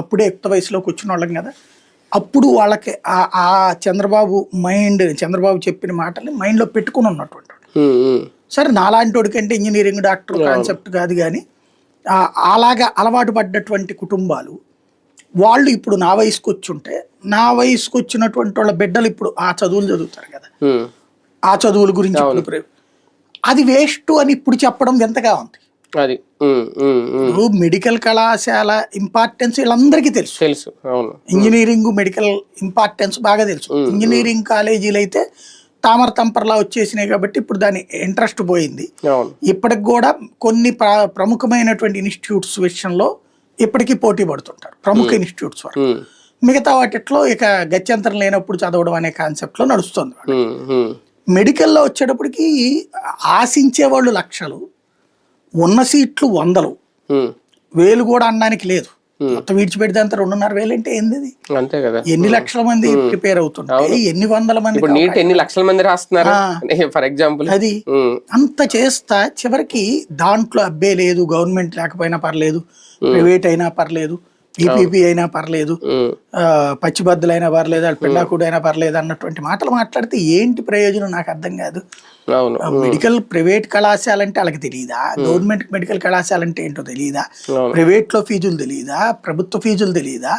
అప్పుడే యుక్త వయసులోకి వచ్చిన వాళ్ళం కదా. అప్పుడు వాళ్ళకి ఆ- చంద్రబాబు మైండ్ చంద్రబాబు చెప్పిన మాటల్ని మైండ్లో పెట్టుకుని ఉన్నటువంటి. సరే నాలాంటి వాడికంటే ఇంజనీరింగ్ డాక్టర్ కాన్సెప్ట్ కాదు కానీ అలాగా అలవాటు పడ్డటువంటి కుటుంబాలు వాళ్ళు ఇప్పుడు నా వయసుకు వచ్చి ఉంటే నా వయసుకు వచ్చినటువంటి వాళ్ళ బిడ్డలు ఇప్పుడు ఆ చదువులు చదువుతారు కదా. ఆ చదువుల గురించి అది వేస్ట్ అని ఇప్పుడు చెప్పడం వింతగా ఉంది. అది. ఇప్పుడు మెడికల్ కళాశాల ఇంపార్టెన్స్ వీళ్ళందరికీ తెలుసు. తెలుసు అవును. ఇంజనీరింగ్ మెడికల్ ఇంపార్టెన్స్ బాగా తెలుసు. ఇంజనీరింగ్ కాలేజీలు అయితే తామర తంపర్లా వచ్చేసినాయి కాబట్టి ఇప్పుడు దాని ఇంట్రెస్ట్ పోయింది. ఇప్పటికి కూడా కొన్ని ప్ర- ప్రముఖమైనటువంటి ఇన్స్టిట్యూట్స్ విషయంలో ఇప్పటికీ పోటీ పడుతుంటారు. ప్రముఖ ఇన్స్టిట్యూట్స్ వరకు మిగతా వాటిట్లో ఇక గత్యంతరం లేనప్పుడు చదవడం అనే కాన్సెప్ట్లో నడుస్తుంది. మెడికల్లో వచ్చేటప్పటికి ఆశించే వాళ్ళు లక్షలు. ఉన్న సీట్లు వందలు. వేలు కూడా అనడానికి లేదు. మొత్తం విడిచిపెడితే అంత రెండున్నర వేలు అంటే ఏంది? అంతే కదా. ఎన్ని లక్షల మంది ప్రిపేర్ అవుతుంటాయి ఎన్ని వందల మంది నీట్ ఎన్ని లక్షల మంది రాస్తున్నారు? For example. అది. అంత చేస్తా చివరికి దాంట్లో అబ్బే లేదు గవర్నమెంట్ లేకపోయినా పర్లేదు ప్రైవేట్ అయినా పర్లేదు. పీపీపీ అయినా పర్లేదు పచ్చిబద్దలైనా పర్లేదు వాళ్ళు పిండాకుడైనా పర్లేదు అన్నటువంటి మాటలు మాట్లాడితే ఏంటి ప్రయోజనం నాకు అర్థం కాదు. మెడికల్ ప్రైవేట్ కళాశాల అంటే వాళ్ళకి తెలియదా గవర్నమెంట్ మెడికల్ కళాశాల అంటే ఏంటో తెలియదా అవును. ప్రైవేట్లో ఫీజులు తెలియదా ప్రభుత్వ ఫీజులు తెలియదా